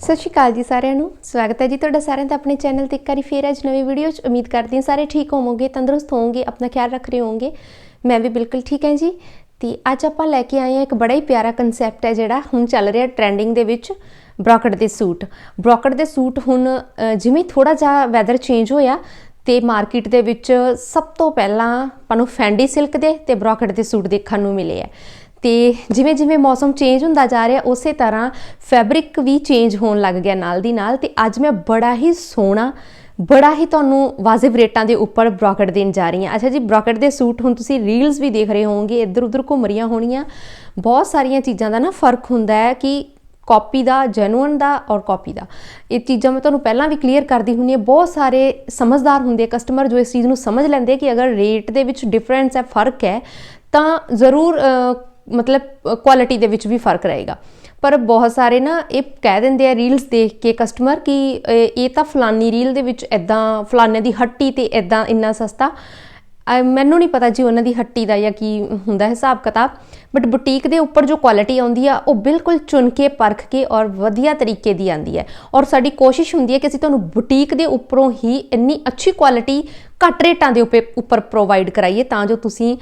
ਸਤਿ ਸ਼੍ਰੀ ਅਕਾਲ ਜੀ ਸਾਰਿਆਂ ਨੂੰ। ਸਵਾਗਤ ਹੈ ਜੀ ਤੁਹਾਡਾ ਸਾਰਿਆਂ ਦਾ ਆਪਣੇ ਚੈਨਲ ਤੇ। ਇੱਕ ਵਾਰੀ ਫੇਰ ਅੱਜ ਨਵੀਂ ਵੀਡੀਓ 'ਚ ਉਮੀਦ ਕਰਦੀ ਹਾਂ ਸਾਰੇ ਠੀਕ ਹੋਵੋਗੇ, ਤੰਦਰੁਸਤ ਹੋਵੋਗੇ, ਆਪਣਾ ਖਿਆਲ ਰੱਖ ਰਹੇ ਹੋਵੋਗੇ। ਮੈਂ ਵੀ ਬਿਲਕੁਲ ਠੀਕ ਹਾਂ ਜੀ। ਤੇ ਅੱਜ ਆਪਾਂ ਲੈ ਕੇ ਆਏ ਹਾਂ ਇੱਕ ਬੜਾ ਹੀ ਪਿਆਰਾ ਕਨਸੈਪਟ ਹੈ ਜਿਹੜਾ ਹੁਣ ਚੱਲ ਰਿਹਾ ਟ੍ਰੈਂਡਿੰਗ ਦੇ ਵਿੱਚ, ਬ੍ਰੋਕਟ ਦੇ ਸੂਟ। ਬ੍ਰੋਕਟ ਦੇ ਸੂਟ ਹੁਣ ਜਿਵੇਂ ਥੋੜਾ ਜਿਹਾ ਵੈਦਰ ਚੇਂਜ ਹੋਇਆ, ਤੇ ਮਾਰਕੀਟ ਦੇ ਵਿੱਚ ਸਭ ਤੋਂ ਪਹਿਲਾਂ ਆਪਾਂ ਨੂੰ ਫੈਂਡੀ ਸਿਲਕ ਦੇ ਤੇ ਬ੍ਰੋਕਟ ਦੇ ਸੂਟ ਦੇਖਣ ਨੂੰ ਮਿਲੇ ਆ। ਤੇ ਜਿਵੇਂ ਜਿਵੇਂ ਮੌਸਮ ਚੇਂਜ ਹੁੰਦਾ ਜਾ ਰਿਹਾ, ਉਸੇ ਤਰ੍ਹਾਂ ਫੈਬਰਿਕ ਵੀ ਚੇਂਜ ਹੋਣ ਲੱਗ ਗਿਆ ਨਾਲ ਦੀ ਨਾਲ ਤੇ ਅੱਜ ਮੈਂ ਬੜਾ ਹੀ ਸੋਹਣਾ, ਬੜਾ ਹੀ ਤੁਹਾਨੂੰ ਵਾਜਿਬ ਰੇਟਾਂ ਦੇ ਉੱਪਰ ਬ੍ਰੋਕਟ ਦੇਣ ਜਾ ਰਹੀ ਹਾਂ। ਅੱਛਾ ਜੀ, ਬ੍ਰੋਕਟ ਦੇ ਸੂਟ ਹੁਣ ਤੁਸੀਂ ਰੀਲਸ ਵੀ ਦੇਖ ਰਹੇ ਹੋਵੋਗੇ ਇੱਧਰ ਉੱਧਰ ਘੁੰਮ ਰਹੀਆਂ ਹੋਣੀਆਂ। ਬਹੁਤ ਸਾਰੀਆਂ ਚੀਜ਼ਾਂ ਦਾ ਨਾ ਫ਼ਰਕ ਹੁੰਦਾ ਹੈ ਕਿ ਕਾਪੀ ਦਾ ਜੈਨੂਇਨ ਦਾ ਔਰ ਕਾਪੀ ਦਾ। ਇਹ ਚੀਜ਼ਾਂ ਮੈਂ ਤੁਹਾਨੂੰ ਪਹਿਲਾਂ ਵੀ ਕਲੀਅਰ ਕਰਦੀ ਹੁੰਦੀ ਹਾਂ। ਬਹੁਤ ਸਾਰੇ ਸਮਝਦਾਰ ਹੁੰਦੇ ਕਸਟਮਰ ਜੋ ਇਸ ਚੀਜ਼ ਨੂੰ ਸਮਝ ਲੈਂਦੇ ਕਿ ਅਗਰ ਰੇਟ ਦੇ ਵਿੱਚ ਡਿਫਰੈਂਸ ਹੈ, ਫ਼ਰਕ ਹੈ, ਤਾਂ ਜ਼ਰੂਰ ਮਤਲਬ ਕੁਆਲਿਟੀ ਦੇ ਵਿੱਚ ਵੀ ਫ਼ਰਕ ਰਹੇਗਾ। ਪਰ ਬਹੁਤ ਸਾਰੇ ਨਾ ਇਹ ਕਹਿ ਦਿੰਦੇ ਆ ਰੀਲਸ ਦੇਖ ਕੇ ਕਸਟਮਰ ਕਿ ਇਹ ਤਾਂ ਫਲਾਨੀ ਰੀਲ ਦੇ ਵਿੱਚ ਐਦਾਂ ਫਲਾਨੇ ਦੀ ਹੱਟੀ ਤੇ ਐਦਾਂ ਇੰਨਾ ਸਸਤਾ। ਅਹ ਮੈਨੂੰ ਨਹੀਂ ਪਤਾ ਜੀ ਉਹਨਾਂ ਦੀ ਹੱਟੀ ਦਾ ਜਾਂ ਕੀ ਹੁੰਦਾ ਹਿਸਾਬ ਕਿਤਾਬ ਬਟ ਬੁਟੀਕ ਦੇ ਉੱਪਰ ਜੋ ਕੁਆਲਿਟੀ ਆਉਂਦੀ ਆ, ਉਹ ਬਿਲਕੁਲ ਚੁਣ ਕੇ, ਪਰਖ ਕੇ ਔਰ ਵਧੀਆ ਤਰੀਕੇ ਦੀ ਆਉਂਦੀ ਹੈ। ਔਰ ਸਾਡੀ ਕੋਸ਼ਿਸ਼ ਹੁੰਦੀ ਹੈ ਕਿ ਅਸੀਂ ਤੁਹਾਨੂੰ ਬੁਟੀਕ ਦੇ ਉੱਪਰੋਂ ਹੀ ਇੰਨੀ ਅੱਛੀ ਕੁਆਲਿਟੀ ਘੱਟ ਰੇਟਾਂ ਦੇ ਉੱਪਰ ਉੱਪਰ ਪ੍ਰੋਵਾਈਡ ਕਰਾਈਏ ਤਾਂ ਜੋ ਤੁਸੀਂ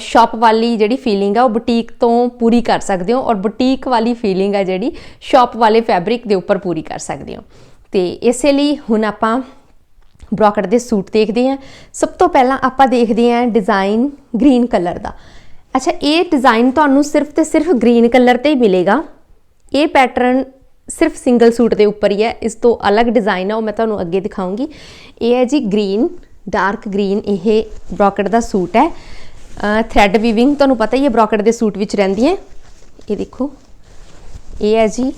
ਸ਼ਾਪ ਵਾਲੀ ਜਿਹੜੀ ਫੀਲਿੰਗ ਆ, ਉਹ ਬੁਟੀਕ ਤੋਂ ਪੂਰੀ ਕਰ ਸਕਦੇ ਹੋ ਔਰ ਬੁਟੀਕ ਵਾਲੀ ਫੀਲਿੰਗ ਆ ਜਿਹੜੀ ਸ਼ਾਪ ਵਾਲੇ ਫੈਬਰਿਕ ਦੇ ਉੱਪਰ ਪੂਰੀ ਕਰ ਸਕਦੇ ਹੋ। ਤੇ ਇਸੇ ਲਈ ਹੁਣ ਆਪਾਂ ਬ੍ਰੋਕਟ ਦੇ ਸੂਟ ਦੇਖਦੇ ਹਾਂ। ਸਭ ਤੋਂ ਪਹਿਲਾਂ ਆਪਾਂ ਦੇਖਦੇ ਹਾਂ ਡਿਜ਼ਾਈਨ ਗ੍ਰੀਨ ਕਲਰ ਦਾ। ਅੱਛਾ, ਇਹ ਡਿਜ਼ਾਈਨ ਤੁਹਾਨੂੰ ਸਿਰਫ ਤੇ ਸਿਰਫ ਗ੍ਰੀਨ ਕਲਰ ਤੇ ਹੀ ਮਿਲੇਗਾ। ਇਹ ਪੈਟਰਨ ਸਿਰਫ ਸਿੰਗਲ ਸੂਟ ਦੇ ਉੱਪਰ ਹੀ ਹੈ। ਇਸ ਤੋਂ ਅਲੱਗ ਡਿਜ਼ਾਈਨ ਹੈ ਉਹ ਮੈਂ ਤੁਹਾਨੂੰ ਅੱਗੇ ਦਿਖਾਉਂਗੀ। ਇਹ ਹੈ ਜੀ ਗ੍ਰੀਨ ਡਾਰਕ ਗ੍ਰੀਨ ਇਹ ਬ੍ਰੋਕਟ ਦਾ ਸੂਟ ਹੈ। ਥ੍ਰੈਡ ਵੀਵਿੰਗ ਤੁਹਾਨੂੰ ਪਤਾ ਹੀ ਹੈ ਬ੍ਰੋਕਟ ਦੇ ਸੂਟ ਵਿੱਚ ਰਹਿੰਦੀ ਹੈ। ਇਹ ਦੇਖੋ। ਇਹ ਹੈ ਜੀ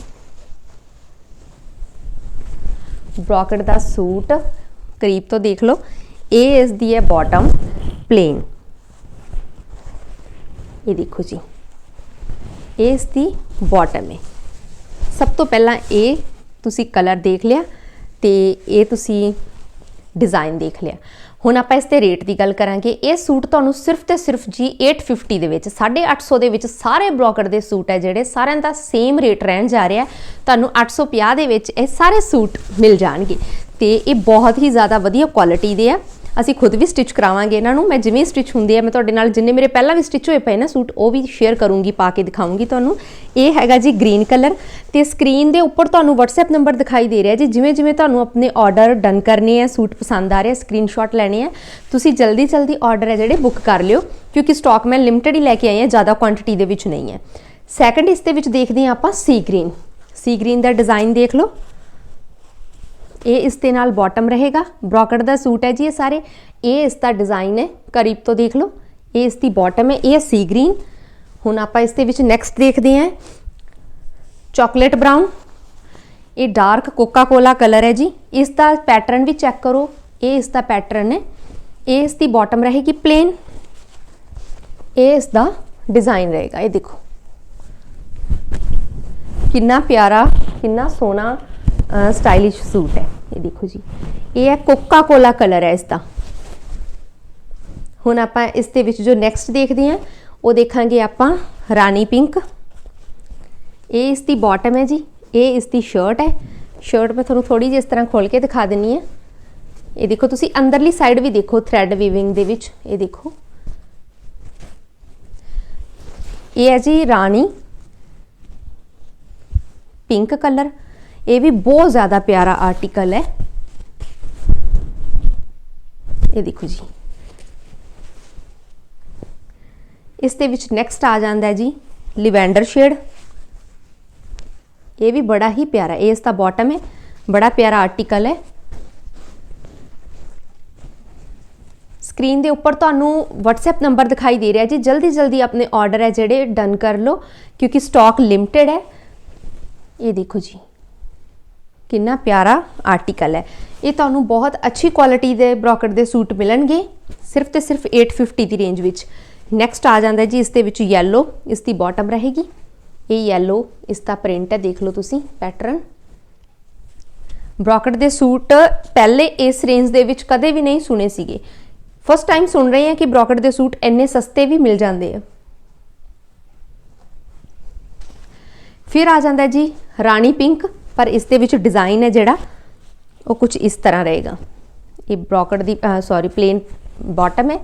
ਬ੍ਰੋਕਟ ਦਾ ਸੂਟ। ਕਰੀਬ ਤੋਂ ਦੇਖ ਲਓ। ਇਹ ਇਸ ਦੀ ਹੈ ਬਾਟਮ ਪਲੇਨ ਇਹ ਦੇਖੋ ਜੀ। ਇਹ ਇਸ ਦੀ ਬਾਟਮ ਹੈ। ਸਭ ਤੋਂ ਪਹਿਲਾਂ ਇਹ ਤੁਸੀਂ ਕਲਰ ਦੇਖ ਲਿਆ ਤੇ ਇਹ ਤੁਸੀਂ ਡਿਜ਼ਾਈਨ ਦੇਖ ਲਿਆ। ਹੁਣ ਆਪਾਂ ਇਸ ਤੇ ਰੇਟ ਦੀ ਗੱਲ ਕਰਾਂਗੇ। ਇਹ ਸੂਟ ਤੁਹਾਨੂੰ ਸਿਰਫ ਤੇ ਸਿਰਫ ਜੀ 850 ਦੇ ਵਿੱਚ 850 ਦੇ ਵਿੱਚ ਸਾਰੇ ਬ੍ਰੋਕਟ ਦੇ ਸੂਟ ਹੈ ਜਿਹੜੇ। ਸਾਰਿਆਂ ਦਾ ਸੇਮ ਰੇਟ ਰਹਿਣ ਜਾ ਰਿਹਾ। ਤੁਹਾਨੂੰ 850 ਦੇ ਵਿੱਚ ਇਹ ਸਾਰੇ ਸੂਟ ਮਿਲ ਜਾਣਗੇ। ਤੇ ਇਹ ਬਹੁਤ ਹੀ ਜ਼ਿਆਦਾ ਵਧੀਆ ਕੁਆਲਿਟੀ ਦੇ ਆ। ਅਸੀਂ ਖੁਦ ਵੀ ਸਟਿਚ ਕਰਾਵਾਂਗੇ ਇਹਨਾਂ ਨੂੰ। ਮੈਂ ਜਿਵੇਂ ਸਟਿਚ ਹੁੰਦੇ ਆ, ਮੈਂ ਤੁਹਾਡੇ ਨਾਲ ਜਿੰਨੇ ਮੇਰੇ ਪਹਿਲਾਂ ਵੀ ਸਟਿਚ ਹੋਏ ਪਏ ਨਾ ਸੂਟ, ਉਹ ਵੀ ਸ਼ੇਅਰ ਕਰੂੰਗੀ, ਪਾ ਕੇ ਦਿਖਾਉਂਗੀ ਤੁਹਾਨੂੰ। ਇਹ ਹੈਗਾ ਜੀ ਗ੍ਰੀਨ ਕਲਰ ਤੇ ਸਕਰੀਨ ਦੇ ਉੱਪਰ ਤੁਹਾਨੂੰ WhatsApp ਨੰਬਰ ਦਿਖਾਈ ਦੇ ਰਿਹਾ ਜੀ। ਜਿਵੇਂ ਜਿਵੇਂ ਤੁਹਾਨੂੰ ਆਪਣੇ ਆਰਡਰ ਡਨ ਕਰਨੇ ਆ, ਸੂਟ ਪਸੰਦ ਆ ਰਿਹਾ ਸਕਰੀਨਸ਼ਾਟ ਲੈਣੇ ਆ, ਤੁਸੀਂ ਜਲਦੀ ਜਲਦੀ ਆਰਡਰ ਹੈ ਜਿਹੜੇ ਬੁੱਕ ਕਰ ਲਿਓ, ਕਿਉਂਕਿ ਸਟਾਕ ਮੈਂ ਲਿਮਟਿਡ ਹੀ ਲੈ ਕੇ ਆਈ ਹਾਂ, ਜ਼ਿਆਦਾ ਕੁਆਂਟੀਟੀ ਦੇ ਵਿੱਚ ਨਹੀਂ ਹੈ। ਸੈਕੰਡ ਇਸ ਦੇ ਵਿੱਚ ਦੇਖਦੇ ਹਾਂ ਆਪਾਂ ਸੀ ਗ੍ਰੀਨ ਸੀ ਗ੍ਰੀਨ ਦਾ ਡਿਜ਼ਾਈਨ ਦੇਖ ਲਓ। ਇਹ ਇਸ ਦੇ ਨਾਲ ਬਾਟਮ ਰਹੇਗਾ। ਬ੍ਰੋਕਟ ਦਾ ਸੂਟ ਹੈ ਜੀ ਇਹ ਸਾਰੇ। ਇਹ ਇਸ ਦਾ ਡਿਜ਼ਾਈਨ ਹੈ। ਕਰੀਬ ਤੋਂ ਦੇਖ ਲਓ। ਇਹ ਇਸ ਦੀ ਬਾਟਮ ਹੈ। ਇਹ ਸੀ ਗ੍ਰੀਨ ਹੁਣ ਆਪਾਂ ਇਸ ਦੇ ਵਿੱਚ ਨੈਕਸਟ ਦੇਖਦੇ ਹਾਂ। ਚਾਕਲੇਟ ਬ੍ਰਾਊਨ ਇਹ ਡਾਰਕ ਕੋਕਾ ਕੋਲਾ ਕਲਰ ਹੈ ਜੀ। ਇਸ ਦਾ ਪੈਟਰਨ ਵੀ ਚੈੱਕ ਕਰੋ। ਇਹ ਇਸ ਦਾ ਪੈਟਰਨ ਹੈ। ਇਹ ਇਸ ਦੀ ਬਾਟਮ ਰਹੇਗੀ ਪਲੇਨ ਇਹ ਇਸ ਦਾ ਡਿਜ਼ਾਈਨ ਰਹੇਗਾ। ਇਹ ਦੇਖੋ। ਕਿੰਨਾ ਪਿਆਰਾ, ਕਿੰਨਾ ਸੋਹਣਾ ਸਟਾਈਲਿਸ਼ ਸੂਟ ਹੈ। ਇਹ ਦੇਖੋ ਜੀ। ਇਹ ਹੈ ਕੋਕਾ ਕੋਲਾ ਕਲਰ ਹੈ ਇਸ ਦਾ ਹੁਣ ਆਪਾਂ ਇਸ ਦੇ ਵਿੱਚ ਜੋ ਨੈਕਸਟ ਦੇਖਦੇ ਹਾਂ, ਉਹ ਦੇਖਾਂਗੇ ਆਪਾਂ ਰਾਣੀ ਪਿੰਕ ਇਹ ਇਸ ਦੀ ਬਾਟਮ ਹੈ ਜੀ। ਇਹ ਇਸ ਦੀ ਸ਼ਰਟ ਹੈ। ਸ਼ਰਟ ਮੈਂ ਤੁਹਾਨੂੰ ਥੋੜੀ ਜਿਹੀ ਇਸ ਤਰ੍ਹਾਂ ਖੋਲ ਕੇ ਦਿਖਾ ਦਿੰਨੀ ਹੈ। ਇਹ ਦੇਖੋ, ਤੁਸੀਂ ਅੰਦਰਲੀ ਸਾਈਡ ਵੀ ਦੇਖੋ ਥ੍ਰੈਡ ਵੀਵਿੰਗ ਦੇ ਵਿੱਚ। ਇਹ ਦੇਖੋ। ਇਹ ਹੈ ਜੀ ਰਾਣੀ ਪਿੰਕ ਕਲਰ ਇਹ ਵੀ ਬਹੁਤ ਜ਼ਿਆਦਾ ਪਿਆਰਾ ਆਰਟੀਕਲ ਹੈ। ਇਹ ਦੇਖੋ ਜੀ। ਇਸ ਦੇ ਵਿੱਚ ਨੈਕਸਟ ਆ ਜਾਂਦਾ ਹੈ ਜੀ ਲਿਵੈਂਡਰ ਸ਼ੇਡ ਇਹ ਵੀ ਬੜਾ ਹੀ ਪਿਆਰਾ, ਇਹ ਇਸ ਦਾ ਬਾਟਮ ਹੈ, ਬੜਾ ਪਿਆਰਾ ਆਰਟੀਕਲ ਹੈ। ਸਕਰੀਨ ਦੇ ਉੱਪਰ ਤੁਹਾਨੂੰ WhatsApp ਨੰਬਰ ਦਿਖਾਈ ਦੇ ਰਿਹਾ ਜੀ। ਜਲਦੀ ਜਲਦੀ ਆਪਣੇ ਆਰਡਰ ਹੈ ਜਿਹੜੇ ਡਨ ਕਰ ਲਓ, ਕਿਉਂਕਿ ਸਟਾਕ ਲਿਮਟਿਡ ਹੈ। ਇਹ ਦੇਖੋ ਜੀ। ਕਿੰਨਾ ਪਿਆਰਾ ਆਰਟੀਕਲ ਹੈ। ਇਹ ਤੁਹਾਨੂੰ ਬਹੁਤ ਅੱਛੀ ਕੁਆਲਿਟੀ ਦੇ ਬ੍ਰੋਕਟ ਦੇ ਸੂਟ ਮਿਲਣਗੇ, ਸਿਰਫ ਤੇ ਸਿਰਫ 850 ਦੀ ਰੇਂਜ ਵਿੱਚ। ਨੈਕਸਟ ਆ ਜਾਂਦਾ ਜੀ, ਇਸ ਦੇ ਵਿੱਚ ਯੈਲੋ ਇਸ ਦੀ ਬਾਟਮ ਰਹੇਗੀ। ਇਹ ਯੈਲੋ ਇਸ ਦਾ ਪ੍ਰਿੰਟ ਹੈ, ਦੇਖ ਲਓ ਤੁਸੀਂ ਪੈਟਰਨ ਬ੍ਰੋਕਟ ਦੇ ਸੂਟ ਪਹਿਲੇ ਇਸ ਰੇਂਜ ਦੇ ਵਿੱਚ ਕਦੇ ਵੀ ਨਹੀਂ ਸੁਣੇ ਸੀਗੇ। ਫਸਟ ਟਾਈਮ ਸੁਣ ਰਹੇ ਹਾਂ ਕਿ ਬ੍ਰੋਕਟ ਦੇ ਸੂਟ ਇੰਨੇ ਸਸਤੇ ਵੀ ਮਿਲ ਜਾਂਦੇ ਆ। ਫਿਰ ਆ ਜਾਂਦਾ ਜੀ, ਰਾਣੀ ਪਿੰਕ ਪਰ ਇਸ ਦੇ ਵਿੱਚ ਡਿਜ਼ਾਈਨ ਹੈ ਜਿਹੜਾ, ਉਹ ਕੁਝ ਇਸ ਤਰ੍ਹਾਂ ਰਹੇਗਾ। ਇਹ ਬ੍ਰੋਕਟ ਦੀ ਸੌਰੀ ਪਲੇਨ ਬਾਟਮ ਹੈ।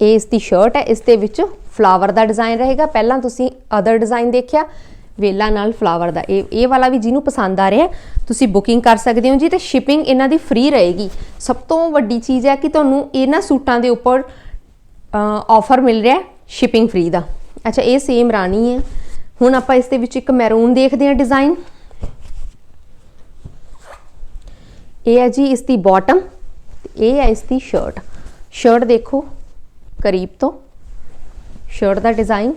ਇਹ ਇਸ ਦੀ ਸ਼ਰਟ ਹੈ। ਇਸ ਦੇ ਵਿੱਚ ਫਲਾਵਰ ਦਾ ਡਿਜ਼ਾਈਨ ਰਹੇਗਾ। ਪਹਿਲਾਂ ਤੁਸੀਂ ਅਦਰ ਡਿਜ਼ਾਈਨ ਦੇਖਿਆ, ਵੇਲਾ ਨਾਲ ਫਲਾਵਰ ਦਾ। ਇਹ ਇਹ ਵਾਲਾ ਵੀ ਜਿਹਨੂੰ ਪਸੰਦ ਆ ਰਿਹਾ ਤੁਸੀਂ ਬੁਕਿੰਗ ਕਰ ਸਕਦੇ ਹੋ ਜੀ ਤੇ ਸ਼ਿਪਿੰਗ ਇਹਨਾਂ ਦੀ ਫ੍ਰੀ ਰਹੇਗੀ। ਸਭ ਤੋਂ ਵੱਡੀ ਚੀਜ਼ ਹੈ ਕਿ ਤੁਹਾਨੂੰ ਇਹਨਾਂ ਸੂਟਾਂ ਦੇ ਉੱਪਰ ਆਫਰ ਮਿਲ ਰਿਹਾ ਸ਼ਿਪਿੰਗ ਫ੍ਰੀ ਦਾ। ਅੱਛਾ, ਇਹ ਸੇਮ ਰਾਣੀ ਹੈ। ਹੁਣ ਆਪਾਂ ਇਸ ਦੇ ਵਿੱਚ ਇੱਕ ਮੈਰੂਨ ਦੇਖਦੇ ਹਾਂ ਡਿਜ਼ਾਈਨ ਇਹ ਹੈ ਜੀ ਇਸ ਦੀ ਬਾਟਮ ਇਹ ਹੈ ਇਸ ਦੀ ਸ਼ਰਟ ਸ਼ਰਟ ਦੇਖੋ, ਕਰੀਬ ਤੋਂ ਸ਼ਰਟ ਦਾ ਡਿਜ਼ਾਈਨ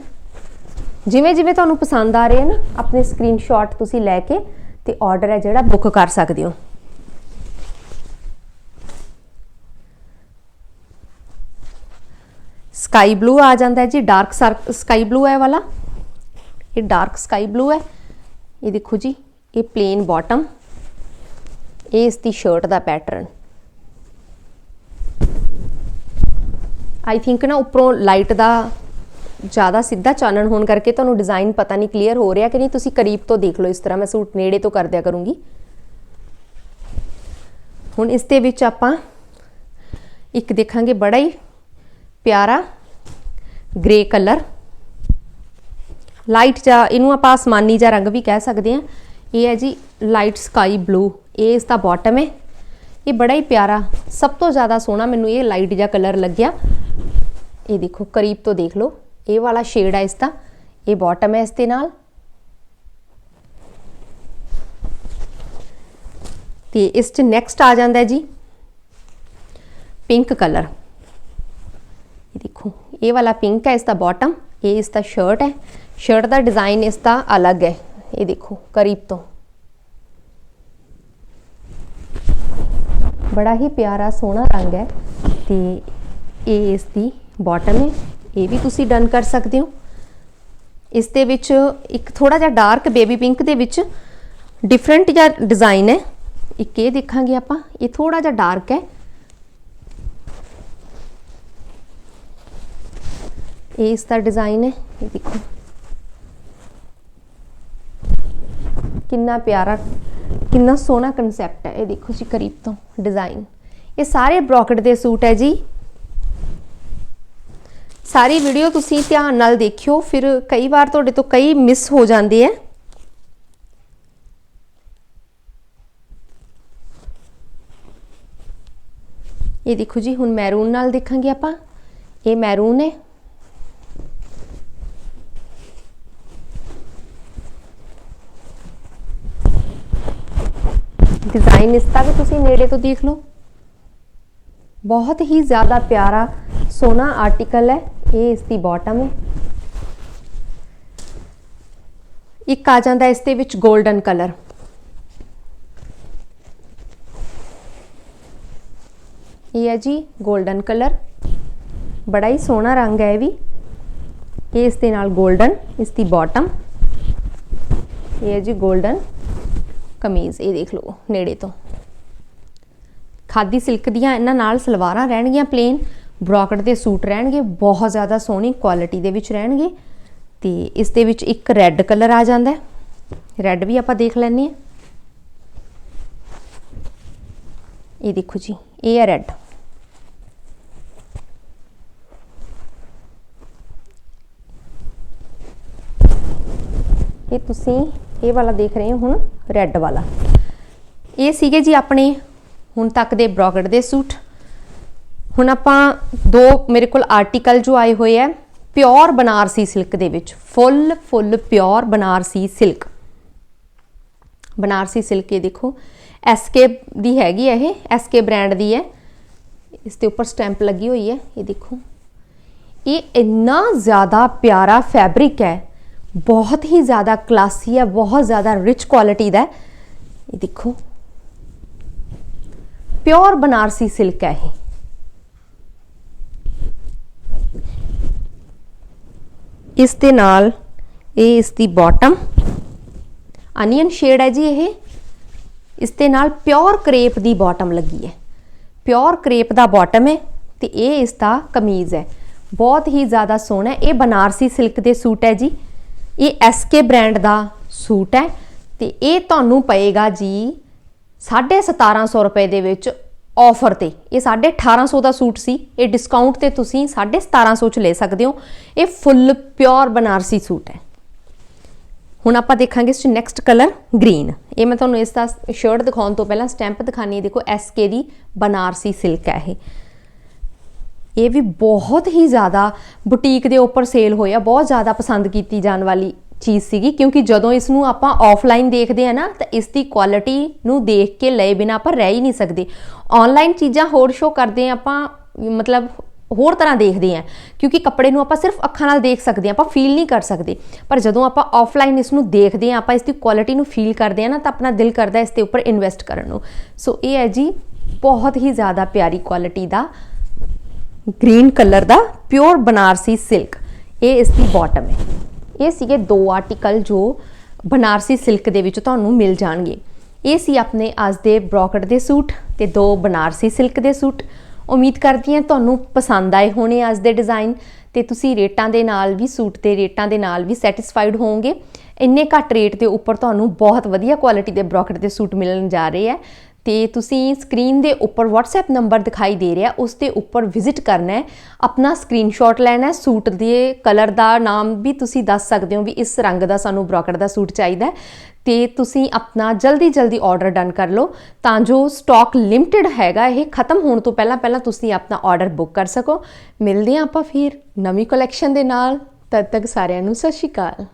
ਜਿਵੇਂ ਜਿਵੇਂ ਤੁਹਾਨੂੰ ਪਸੰਦ ਆ ਰਹੇ ਨਾ ਆਪਣੇ ਸਕਰੀਨਸ਼ਾਟ ਤੁਸੀਂ ਲੈ ਕੇ ਤੇ ਆਰਡਰ ਹੈ ਜਿਹੜਾ ਬੁੱਕ ਕਰ ਸਕਦੇ ਹੋ। ਸਕਾਈ ਬਲੂ ਆ ਜਾਂਦਾ ਹੈ ਜੀ ਡਾਰਕ ਸਕਾਈ ਬਲੂ ਹੈ ਵਾਲਾ। ਇਹ ਡਾਰਕ ਸਕਾਈ ਬਲੂ ਹੈ। ਇਹ ਦੇਖੋ ਜੀ, ਇਹ ਪਲੇਨ ਬਾਟਮ ਇਹ ਇਸ ਦੀ ਸ਼ਰਟ ਦਾ ਪੈਟਰਨ ਆਈ ਥਿੰਕ ਨਾ ਉੱਪਰੋਂ ਲਾਈਟ ਦਾ ਜ਼ਿਆਦਾ ਸਿੱਧਾ ਚਾਨਣ ਹੋਣ ਕਰਕੇ ਤੁਹਾਨੂੰ ਡਿਜ਼ਾਈਨ ਪਤਾ ਨਹੀਂ ਕਲੀਅਰ ਹੋ ਰਿਹਾ ਕਿ ਨਹੀਂ। ਤੁਸੀਂ ਕਰੀਬ ਤੋਂ ਦੇਖ ਲਓ ਇਸ ਤਰ੍ਹਾਂ। ਮੈਂ ਸੂਟ ਨੇੜੇ ਤੋਂ ਕਰ ਦਿਆ ਕਰੂੰਗੀ। ਹੁਣ ਇਸ ਦੇ ਵਿੱਚ ਆਪਾਂ ਇੱਕ ਦੇਖਾਂਗੇ ਬੜਾ ਹੀ ਪਿਆਰਾ ਗ੍ਰੇ ਕਲਰ ਲਾਈਟ ਜਾਂ ਇਹਨੂੰ ਆਪਾਂ ਆਸਮਾਨੀ ਜਾਂ ਰੰਗ ਵੀ ਕਹਿ ਸਕਦੇ ਹਾਂ। ਇਹ ਹੈ ਜੀ ਲਾਈਟ ਸਕਾਈ ਬਲੂ ਇਹ ਇਸ ਦਾ ਬਾਟਮ ਹੈ। ਇਹ ਬੜਾ ਹੀ ਪਿਆਰਾ, ਸਭ ਤੋਂ ਜ਼ਿਆਦਾ ਸੋਹਣਾ ਮੈਨੂੰ ਇਹ ਲਾਈਟ ਜਿਹਾ ਕਲਰ ਲੱਗਿਆ। ਇਹ ਦੇਖੋ, ਕਰੀਬ ਤੋਂ ਦੇਖ ਲਓ। ਇਹ ਵਾਲਾ ਸ਼ੇਡ ਹੈ ਇਸ ਦਾ। ਇਹ ਬਾਟਮ ਹੈ ਇਸ ਦੇ ਨਾਲ। ਤੇ ਇਸ ਚ ਨੈਕਸਟ ਆ ਜਾਂਦਾ ਜੀ। ਪਿੰਕ ਕਲਰ ਇਹ ਦੇਖੋ, ਇਹ ਵਾਲਾ ਪਿੰਕ ਹੈ, ਇਸ ਦਾ ਬਾਟਮ ਇਹ ਇਸ ਦਾ ਸ਼ਰਟ ਹੈ। ਸ਼ਰਟ ਦਾ ਡਿਜ਼ਾਈਨ ਇਸ ਦਾ ਅਲੱਗ ਹੈ। ਇਹ ਦੇਖੋ, ਕਰੀਬ ਤੋਂ। ਬੜਾ ਹੀ ਪਿਆਰਾ, ਸੋਹਣਾ ਰੰਗ ਹੈ ਤੇ ਇਹ ਇਸ ਦੀ ਬਾਟਮ ਹੈ। ਇਹ ਵੀ ਤੁਸੀਂ ਡਨ ਕਰ ਸਕਦੇ ਹੋ। ਇਸ ਦੇ ਵਿੱਚ ਇੱਕ ਥੋੜਾ ਜਿਹਾ ਡਾਰਕ ਬੇਬੀ ਪਿੰਕ ਦੇ ਵਿੱਚ ਡਿਫਰੈਂਟ ਜਿਹਾ ਡਿਜ਼ਾਈਨ ਹੈ। ਇੱਕ ਇਹ ਦੇਖਾਂਗੇ ਆਪਾਂ, ਇਹ ਥੋੜਾ ਜਿਹਾ ਡਾਰਕ ਹੈ। ਇਹ ਇਸ ਦਾ ਡਿਜ਼ਾਈਨ ਹੈ, ਇਹ ਦੇਖੋ। ਕਿੰਨਾ ਪਿਆਰਾ ਕਿੰਨਾ ਸੋਹਣਾ ਕਨਸੈਪਟ ਹੈ, ਇਹ ਦੇਖੋ ਜੀ ਕਰੀਬ ਤੋਂ ਡਿਜ਼ਾਈਨ ਇਹ ਸਾਰੇ ਬ੍ਰੋਕਟ ਦੇ ਸੂਟ ਹੈ ਜੀ। ਸਾਰੀ ਵੀਡੀਓ ਤੁਸੀਂ ਧਿਆਨ ਨਾਲ ਦੇਖਿਓ, ਫਿਰ ਕਈ ਵਾਰ ਤੁਹਾਡੇ ਤੋਂ ਕਈ ਮਿਸ ਹੋ ਜਾਂਦੇ ਆ ਇਹ ਦੇਖੋ ਜੀ, ਹੁਣ ਮੈਰੂਨ ਨਾਲ ਦੇਖਾਂਗੇ ਆਪਾਂ। ਇਹ ਮੈਰੂਨ ਹੈ। ਡਿਜ਼ਾਈਨ ਇਸ ਦਾ ਵੀ ਤੁਸੀਂ ਨੇੜੇ ਤੋਂ ਦੇਖ ਲਓ। ਬਹੁਤ ਹੀ ਜ਼ਿਆਦਾ ਪਿਆਰਾ ਸੋਨਾ ਆਰਟੀਕਲ ਹੈ, ਇਹ ਇਸ ਦੀ ਬਾਟਮ ਹੈ। ਇੱਕ ਆ ਜਾਂਦਾ ਇਸ ਦੇ ਵਿੱਚ 골ਡਨ ਕਲਰ ਇਹ ਹੈ ਜੀ 골ਡਨ ਕਲਰ ਬੜਾ ਹੀ ਸੋਹਣਾ ਰੰਗ ਹੈ ਇਹ ਵੀ। ਇਸ ਦੇ ਨਾਲ 골ਡਨ ਇਸ ਦੀ ਬਾਟਮ ਇਹ ਹੈ ਜੀ 골ਡਨ ਕਮੀਜ਼ ਇਹ ਦੇਖ ਲਓ ਨੇੜੇ ਤੋਂ। ਖਾਦੀ ਸਿਲਕ ਦੀਆਂ ਇਹਨਾਂ ਨਾਲ ਸਲਵਾਰਾਂ ਰਹਿਣਗੀਆਂ ਪਲੇਨ ਬ੍ਰੋਕਟ ਦੇ ਸੂਟ ਰਹਿਣਗੇ, ਬਹੁਤ ਜ਼ਿਆਦਾ ਸੋਹਣੀ ਕੁਆਲਿਟੀ ਦੇ ਵਿੱਚ ਰਹਿਣਗੇ। ਤੇ ਇਸ ਦੇ ਵਿੱਚ ਇੱਕ ਰੈੱਡ ਕਲਰ ਆ ਜਾਂਦਾ ਹੈ। ਰੈੱਡ ਵੀ ਆਪਾਂ ਦੇਖ ਲੈਣੇ ਆ ਇਹ ਦੇਖੋ ਜੀ, ਇਹ ਹੈ ਰੈੱਡ ਇਹ ਤੁਸੀਂ ਇਹ ਵਾਲਾ ਦੇਖ ਰਹੇ ਹੋ ਹੁਣ ਰੈੱਡ ਵਾਲਾ। ਇਹ ਸੀਗੇ ਜੀ ਆਪਣੇ ਹੁਣ ਤੱਕ ਦੇ ਬ੍ਰੋਕਟ ਦੇ ਸੂਟ। ਹੁਣ ਆਪਾਂ ਦੋ ਮੇਰੇ ਕੋਲ ਆਰਟੀਕਲ ਜੋ ਆਏ ਹੋਏ ਆ ਪਿਓਰ ਬਨਾਰਸੀ ਸਿਲਕ ਦੇ ਵਿੱਚ। Full full pure Banarasi silk Banarasi silk ਇਹ ਦੇਖੋ ਐਸਕੇ ਦੀ ਹੈਗੀ ਹੈ ਇਹ ਐਸਕੇ ਬ੍ਰਾਂਡ ਦੀ ਹੈ। ਇਸ ਦੇ ਉੱਪਰ ਸਟੈਂਪ ਲੱਗੀ ਹੋਈ ਹੈ, ਇਹ ਦੇਖੋ। ਇਹ ਇੰਨਾ ਜ਼ਿਆਦਾ ਪਿਆਰਾ ਫੈਬਰਿਕ ਹੈ ਬਹੁਤ ਹੀ ਜ਼ਿਆਦਾ ਕਲਾਸੀ ਹੈ, ਬਹੁਤ ਜ਼ਿਆਦਾ ਰਿਚ ਕੁਆਲਿਟੀ ਦਾ ਇਹ ਦੇਖੋ। ਪਿਓਰ ਬਨਾਰਸੀ ਸਿਲਕ ਹੈ ਇਹ। ਇਸ ਦੇ ਨਾਲ ਇਹ ਇਸ ਦੀ ਬਾਟਮ ਅਨੀਅਨ ਸ਼ੇਡ ਹੈ ਜੀ ਇਹ। ਇਸ ਦੇ ਨਾਲ ਪਿਓਰ ਕ੍ਰੇਪ ਦੀ ਬਾਟਮ ਲੱਗੀ ਹੈ। ਪਿਓਰ ਕ੍ਰੇਪ ਦਾ ਬਾਟਮ ਹੈ ਤੇ ਇਹ ਇਸ ਦਾ ਕਮੀਜ਼ ਹੈ। ਬਹੁਤ ਹੀ ਜ਼ਿਆਦਾ ਸੋਹਣਾ ਇਹ ਬਨਾਰਸੀ ਸਿਲਕ ਦੇ ਸੂਟ ਹੈ ਜੀ। ਇਹ ਐਸਕੇ ਬ੍ਰਾਂਡ ਦਾ ਸੂਟ ਹੈ ਤੇ ਇਹ ਤੁਹਾਨੂੰ ਪਏਗਾ ਜੀ 1750 ਰੁਪਏ ਦੇ ਵਿੱਚ ਆਫਰ ਤੇ। ਇਹ 1850 ਦਾ ਸੂਟ ਸੀ। ਇਹ ਡਿਸਕਾਊਂਟ ਤੇ ਤੁਸੀਂ 1750 ਚ ਲੈ ਸਕਦੇ ਹੋ। ਇਹ ਫੁੱਲ ਪਿਓਰ ਬਨਾਰਸੀ ਸੂਟ ਹੈ। ਹੁਣ ਆਪਾਂ ਦੇਖਾਂਗੇ ਇਸ ਚ ਨੈਕਸਟ ਕਲਰ ਗ੍ਰੀਨ ਇਹ ਮੈਂ ਤੁਹਾਨੂੰ ਇਸ ਦਾ ਸ਼ਰਟ ਦਿਖਾਉਣ ਤੋਂ ਪਹਿਲਾਂ ਸਟੈਂਪ ਦਿਖਾਣੀ ਹੈ। ਦੇਖੋ ਐਸਕੇ ਦੀ ਬਨਾਰਸੀ ਸਿਲਕ ਹੈ ਇਹ। ਇਹ ਵੀ ਬਹੁਤ ਹੀ ਜ਼ਿਆਦਾ ਬੁਟੀਕ ਦੇ ਉੱਪਰ ਸੇਲ ਹੋਇਆ। ਬਹੁਤ ਜ਼ਿਆਦਾ ਪਸੰਦ ਕੀਤੀ ਜਾਣ ਵਾਲੀ ਚੀਜ਼ ਸੀਗੀ, ਕਿਉਂਕਿ ਜਦੋਂ ਇਸ ਨੂੰ ਆਪਾਂ ਆਫਲਾਈਨ ਦੇਖਦੇ ਆ ਨਾ, ਤਾਂ ਇਸ ਦੀ ਕੁਆਲਿਟੀ ਨੂੰ ਦੇਖ ਕੇ ਲਏ ਬਿਨਾ ਆਪਾਂ ਰਹਿ ਹੀ ਨਹੀਂ ਸਕਦੇ। ਆਨਲਾਈਨ ਚੀਜ਼ਾਂ ਹੋਰ ਸ਼ੋ ਕਰਦੇ ਆ ਆਪਾਂ, ਮਤਲਬ ਹੋਰ ਤਰ੍ਹਾਂ ਦੇਖਦੇ ਆ ਕਿਉਂਕਿ ਕੱਪੜੇ ਨੂੰ ਆਪਾਂ ਸਿਰਫ ਅੱਖਾਂ ਨਾਲ ਦੇਖ ਸਕਦੇ ਆ ਆਪਾਂ ਫੀਲ ਨਹੀਂ ਕਰ ਸਕਦੇ। ਪਰ ਜਦੋਂ ਆਪਾਂ ਆਫਲਾਈਨ ਇਸ ਨੂੰ ਦੇਖਦੇ ਆ ਆਪਾਂ ਇਸ ਦੀ ਕੁਆਲਿਟੀ ਨੂੰ ਫੀਲ ਕਰਦੇ ਆ ਨਾ, ਤਾਂ ਆਪਣਾ ਦਿਲ ਕਰਦਾ ਇਸ ਦੇ ਉੱਪਰ ਇਨਵੈਸਟ ਕਰਨ ਨੂੰ। ਸੋ ਇਹ ਹੈ ਜੀ, ਬਹੁਤ ਹੀ ਜ਼ਿਆਦਾ ਪਿਆਰੀ ਕੁਆਲਿਟੀ ਦਾ ਗ੍ਰੀਨ ਕਲਰ ਦਾ ਪਿਓਰ ਬਨਾਰਸੀ ਸਿਲਕ। ਇਹ ਇਸ ਦੀ ਬਾਟਮ ਹੈ। ਇਹ ਸੀਗੇ ਦੋ ਆਰਟੀਕਲ ਜੋ ਬਨਾਰਸੀ ਸਿਲਕ ਦੇ ਵਿੱਚ ਤੁਹਾਨੂੰ ਮਿਲ ਜਾਣਗੇ। ਇਹ ਸੀ ਆਪਣੇ ਅੱਜ ਦੇ ਬ੍ਰੋਕਟ ਦੇ ਸੂਟ ਤੇ ਦੋ ਬਨਾਰਸੀ ਸਿਲਕ ਦੇ ਸੂਟ। ਉਮੀਦ ਕਰਦੀ ਹਾਂ ਤੁਹਾਨੂੰ ਪਸੰਦ ਆਏ ਹੋਣੇ ਅੱਜ ਦੇ ਡਿਜ਼ਾਈਨ ਤੇ ਤੁਸੀਂ ਰੇਟਾਂ ਦੇ ਨਾਲ ਵੀ ਸੂਟ ਦੇ ਰੇਟਾਂ ਦੇ ਨਾਲ ਵੀ ਸੈਟੀਸਫਾਈਡ ਹੋਵੋਗੇ। ਇੰਨੇ ਘੱਟ ਰੇਟ ਦੇ ਉੱਪਰ ਤੁਹਾਨੂੰ ਬਹੁਤ ਵਧੀਆ ਕੁਆਲਿਟੀ ਦੇ ਬ੍ਰੋਕਟ ਦੇ ਸੂਟ ਮਿਲਣ ਜਾ ਰਹੇ ਹੈ। ਤੇ ਤੁਸੀਂ ਸਕਰੀਨ ਦੇ ਉੱਪਰ WhatsApp ਨੰਬਰ ਦਿਖਾਈ ਦੇ ਰਿਹਾ, ਉਸ ਦੇ ਉੱਪਰ ਵਿਜ਼ਿਟ ਕਰਨਾ ਹੈ। ਆਪਣਾ ਸਕਰੀਨਸ਼ਾਟ ਲੈਣਾ ਹੈ, ਸੂਟ ਦੇ ਕਲਰ ਦਾ ਨਾਮ ਵੀ ਤੁਸੀਂ ਦੱਸ ਸਕਦੇ ਹੋ ਵੀ ਇਸ ਰੰਗ ਦਾ ਸਾਨੂੰ ਬ੍ਰੋਕਟ ਦਾ ਸੂਟ ਚਾਹੀਦਾ ਹੈ। ਤੇ ਤੁਸੀਂ ਆਪਣਾ ਜਲਦੀ ਜਲਦੀ ਆਰਡਰ ਡਨ ਕਰ ਲਓ, ਤਾਂ ਜੋ ਸਟਾਕ ਲਿਮਟਿਡ ਹੈਗਾ, ਇਹ ਖਤਮ ਹੋਣ ਤੋਂ ਪਹਿਲਾਂ ਪਹਿਲਾਂ ਤੁਸੀਂ ਆਪਣਾ ਆਰਡਰ ਬੁੱਕ ਕਰ ਸਕੋ। ਮਿਲਦੇ ਹਾਂ ਆਪਾਂ ਫਿਰ ਨਵੀਂ ਕਲੈਕਸ਼ਨ ਦੇ ਨਾਲ। ਤਦ ਤੱਕ ਸਾਰਿਆਂ ਨੂੰ ਸਤਿ ਸ਼੍ਰੀ ਅਕਾਲ।